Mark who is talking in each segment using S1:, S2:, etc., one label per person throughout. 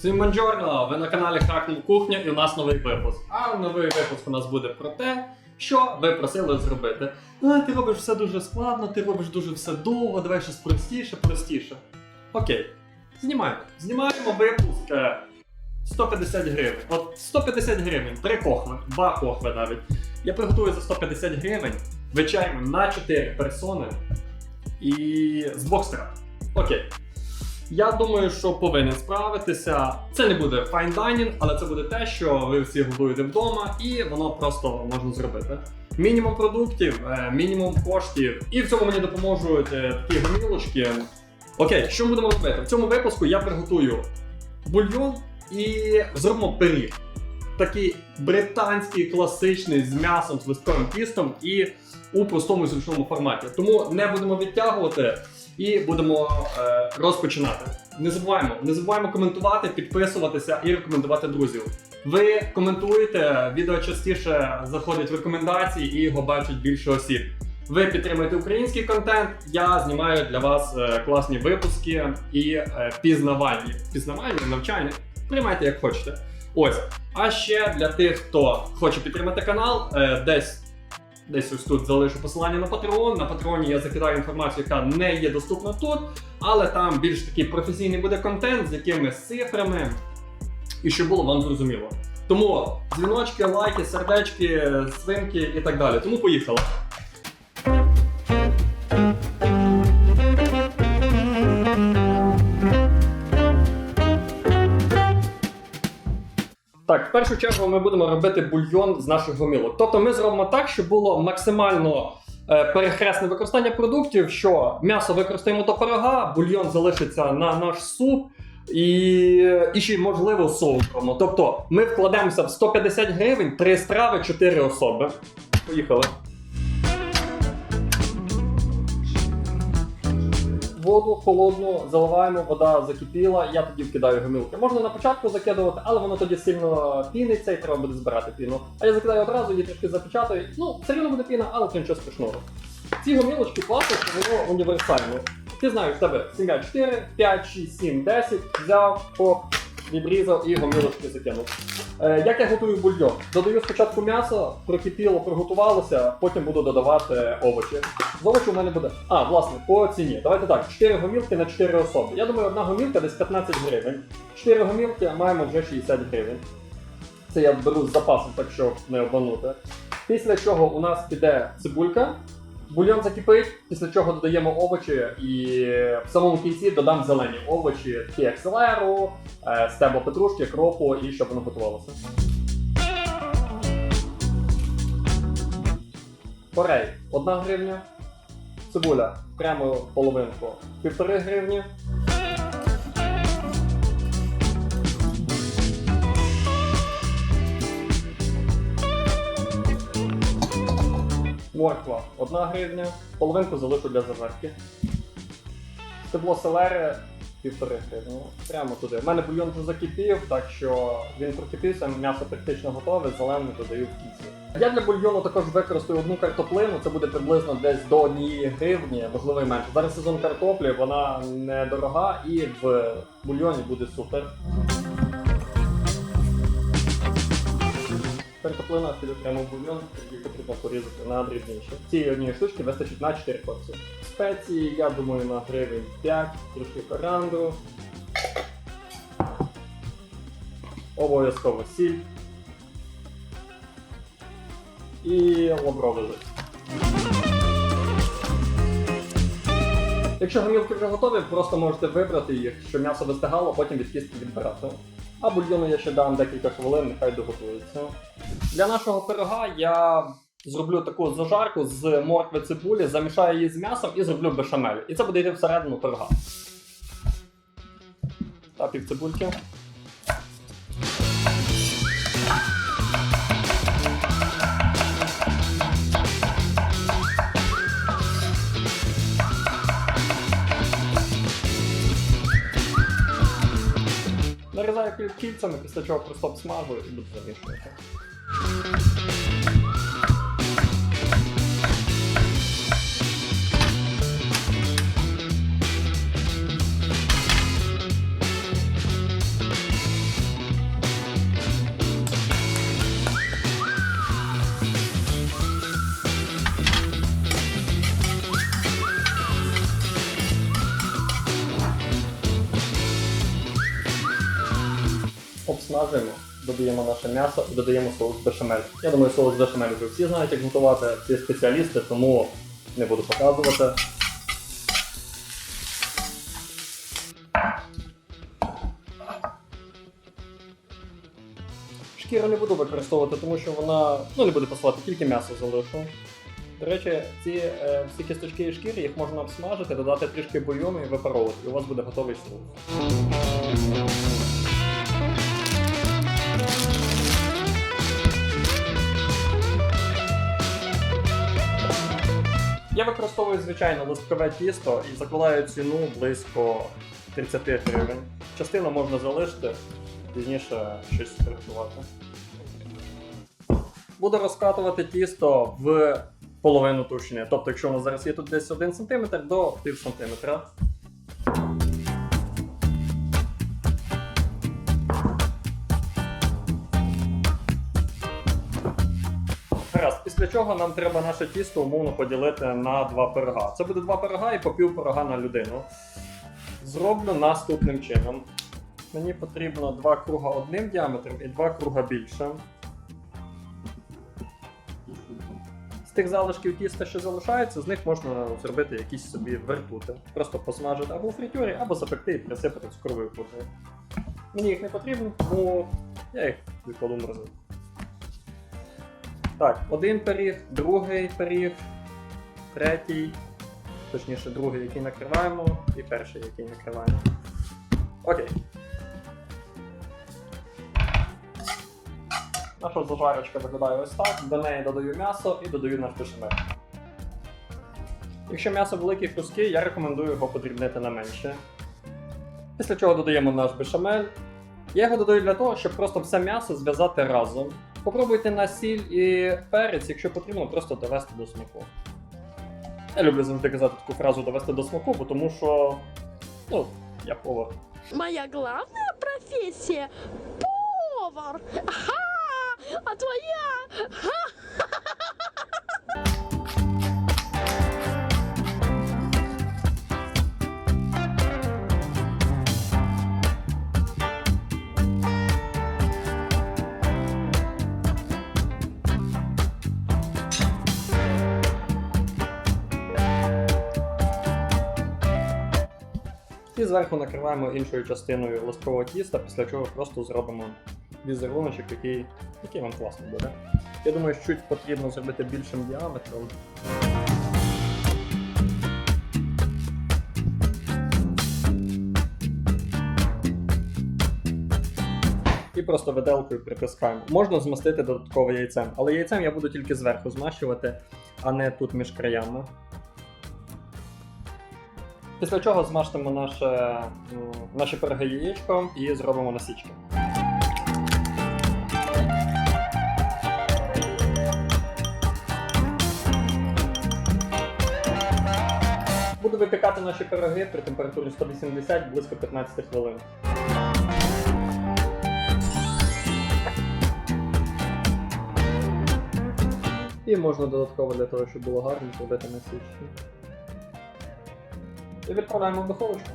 S1: Всім бонджорно! Ви на каналі Хакнув Кухня і у нас новий випуск. А новий випуск у нас буде про те, що ви просили зробити. А, ти робиш все дуже складно, ти робиш дуже все довго, давай щось простіше, простіше. Окей, знімаємо. Знімаємо випуск е, 150 гривень. От 150 гривень, три кохви, два кохви навіть. Я приготую за 150 гривень, вечерю на 4 персони і з стран. Окей. Я думаю, що повинен справитися. Це не буде fine dining, але це буде те, що ви всі готуєте вдома, і воно просто можна зробити. Мінімум продуктів, е, мінімум коштів, і в цьому мені допоможуть е, такі гомілочки. Окей, що ми будемо робити? В цьому випуску я приготую бульйон і зробимо пиріг. Такий британський класичний з м'ясом, з листковим тістом і у простому зручному форматі. Тому не будемо відтягувати і будемо е, розпочинати. Не забуваємо, не забуваємо коментувати, підписуватися і рекомендувати друзів. Ви коментуєте, відео частіше заходить в рекомендації і його бачить більше осіб. Ви підтримуєте український контент, я знімаю для вас е, класні випуски і е, пізнавальні. Пізнавальні, навчальні. Приймайте як хочете. Ось. А ще для тих, хто хоче підтримати канал, е, десь Десь ось тут залишу посилання на Patreon. На Патреоні я закидаю інформацію, яка не є доступна тут, але там більш такий професійний буде контент з якимись цифрами, і щоб було вам зрозуміло. Тому дзвіночки, лайки, сердечки, свинки і так далі. Тому поїхали. Першу чергу ми будемо робити бульйон з наших гомілок. Тобто ми зробимо так, щоб було максимально е, перехресне використання продуктів, що м'ясо використаємо до пирога, бульйон залишиться на наш суп. І, і ще й можливо соусом. Тобто ми вкладемося в 150 гривень, 3 страви, 4 особи. Поїхали. Воду холодну заливаємо, вода закипіла, я тоді вкидаю гомілки. Можна на початку закидувати, але воно тоді сильно піниться і треба буде збирати піну. А я закидаю одразу, її трішки запечатаю. Ну, все рівно буде піна, але це нічого страшного. Ці гомілочки класно, що воно універсальне. Ти знаєш, в тебе сім'я 4, 5, 6, 7, 10, взяв, хоп, відрізав і гомілочки закинув. Е, як я готую бульйон? Додаю спочатку м'ясо, прокипіло, приготувалося, потім буду додавати овочі. З овочів у мене буде. А, власне, по ціні. Давайте так, 4 гомілки на 4 особи. Я думаю, одна гомілка десь 15 гривень. 4 гомілки маємо вже 60 гривень. Це я беру з запасу, так щоб не обманути. Після чого у нас піде цибулька. Бульйон закипить, після чого додаємо овочі і в самому кінці додам зелені овочі, такі як селеру, е, стебло петрушки, кропу і щоб воно готувалося. Порей 1 гривня. Цибуля прямо половинку 1,5 гривні. Морква 1 гривня, половинку залишу для зажарки. Стебло селери 1,5 гривні. Прямо туди. У мене бульйон вже закипів, так що він прокипівся, м'ясо практично готове, зелене додаю в кінці. Я для бульйону також використаю одну картоплину, це буде приблизно десь до 1 гривні, можливо і менше. Зараз сезон картоплі, вона недорога і в бульйоні буде супер. Картоплина прямо бульйон, її потрібно порізати на дрібніше. Цієї однієї штучки вистачить на 4 порції. Спеції, я думаю, на гривень 5, трішки коранду. Обов'язково сіль. І лавровий. Якщо гомілки вже готові, просто можете вибрати їх, щоб м'ясо вистигало, потім від кістки відбирати. А бульйону я ще дам декілька хвилин, нехай доготується. Для нашого пирога я зроблю таку зажарку з моркви цибулі, замішаю її з м'ясом і зроблю бешамель. І це буде йти всередину пирога. Та пів цибульки. Нарізаю кіль- кільцями, після чого просто обсмажую і буду замішувати. Обсмажуємо, додаємо наше м'ясо і додаємо соус бешамель. Я думаю, соус бешамель вже всі знають, як готувати, всі спеціалісти, тому не буду показувати. Шкіру не буду використовувати, тому що вона ну, не буде пасувати, тільки м'ясо залишу. До речі, ці е, всі кісточки і шкіри їх можна обсмажити, додати трішки бульйону і випаровувати, і у вас буде готовий соус. Я використовую звичайно листкове тісто і закладаю ціну близько 30 гривень. Частину можна залишити, пізніше щось скоректувати. Буду розкатувати тісто в половину товщини. Тобто, якщо у нас зараз є тут десь 1 см до пів сантиметра. Чого нам треба наше тісто умовно поділити на два пирога. Це буде два пирога і по пів пирога на людину. Зроблю наступним чином. Мені потрібно два круга одним діаметром і два круга більшим. З тих залишків тіста, що залишаються, з них можна зробити якісь собі вертути. Просто посмажити або в фритюрі, або запекти і присипати цукровою пудрою. Мені їх не потрібно, тому я їх відкладу в. Так, один пиріг, другий пиріг, третій, точніше, другий, який накриваємо, і перший, який накриваємо. Окей. Наша зажарочка виглядає ось так. До неї додаю м'ясо і додаю наш бешамель. Якщо м'ясо великі куски, я рекомендую його подрібнити на менше. Після чого додаємо наш бешамель. Я його додаю для того, щоб просто все м'ясо зв'язати разом. Попробуйте на сіль і перець, якщо потрібно, просто довести до смаку. Я люблю завжди казати таку фразу довести до смаку, бо тому що. Ну, я повар.
S2: Моя главная профессия – повар. Ха! А твоя?
S1: І зверху накриваємо іншою частиною листкового тіста, після чого просто зробимо візеруночок, який, який вам класно буде. Я думаю, що чуть потрібно зробити більшим діаметром. І просто виделкою притискаємо. Можна змастити додатково яйцем, але яйцем я буду тільки зверху змащувати, а не тут між краями. Після чого змажтимо наше, м, наші пироги яєчком і зробимо насічки. Буду випікати наші пироги при температурі 180 близько 15 хвилин. І можна додатково для того, щоб було гарно зробити насічки. І відправляємо в духовочку.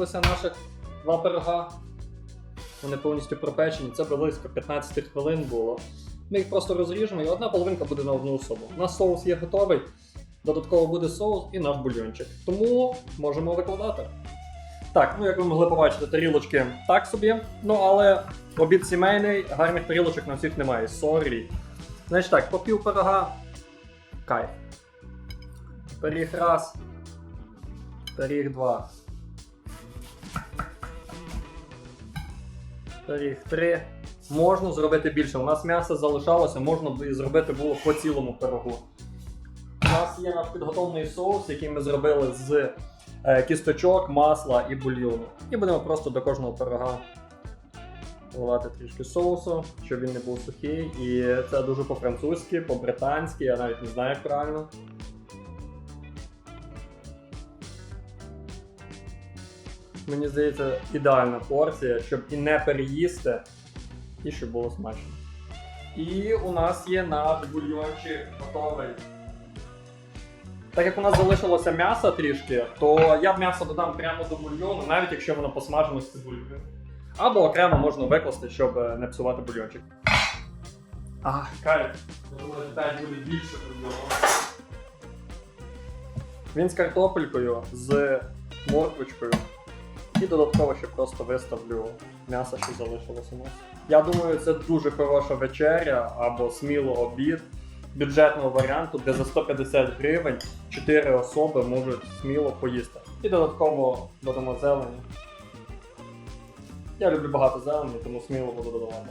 S1: Випеклися наших два пирога. Вони повністю пропечені. Це близько 15 хвилин було. Ми їх просто розріжемо, і одна половинка буде на одну особу. У нас соус є готовий. Додатково буде соус і наш бульйончик. Тому можемо викладати. Так, ну як ви могли побачити, тарілочки так собі. Ну але обід сімейний, гарних тарілочок на всіх немає. Сорі. Значить так, по пів пирога. Кайф. Пиріг раз. Пиріг два. Пиріг три. Можна зробити більше. У нас м'ясо залишалося, можна і зробити було по цілому пирогу. У нас є наш підготовлений соус, який ми зробили з е, кісточок, масла і бульйону. І будемо просто до кожного пирога вливати трішки соусу, щоб він не був сухий. І це дуже по-французьки, по-британськи, я навіть не знаю як правильно. Мені здається, ідеальна порція, щоб і не переїсти, і щоб було смачно. І у нас є наш бульйончик готовий. Так як у нас залишилося м'яса трішки, то я м'ясо додам прямо до бульйону, навіть якщо воно посмажено з цибулькою. Або окремо можна викласти, щоб е, не псувати бульйончик. А, кайф. Я думаю, тепер буде більше бульйону. Він з картопелькою, з морквочкою. І додатково ще просто виставлю м'ясо, що залишилося у нас. Я думаю, це дуже хороша вечеря або сміло обід бюджетного варіанту, де за 150 гривень 4 особи можуть сміло поїсти. І додатково додамо зелені. Я люблю багато зелені, тому сміло буду додавати.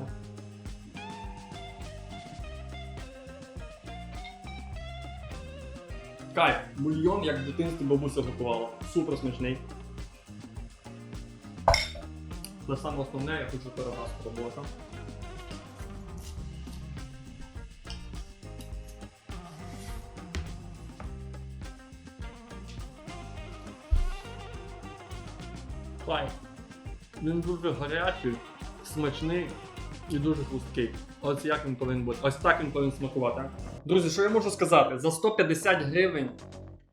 S1: Кайф, бульйон, як в дитинстві бабуся готувала. Супер смачний. Але саме основне, я хочу пирога спробувати. Кайф. Він дуже гарячий, смачний і дуже хрусткий. Ось як він повинен бути. Ось так він повинен смакувати. Друзі, що я можу сказати? За 150 гривень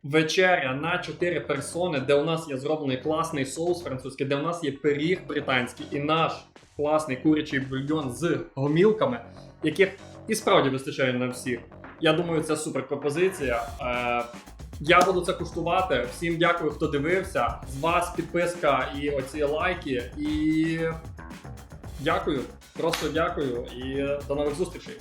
S1: вечеря на 4 персони, де у нас є зроблений класний соус французький, де у нас є пиріг британський і наш класний курячий бульйон з гомілками, яких і справді вистачає на всіх. Я думаю, це супер пропозиція. Е, я буду це куштувати. Всім дякую, хто дивився. З вас підписка і оці лайки. І дякую. Просто дякую і до нових зустрічей.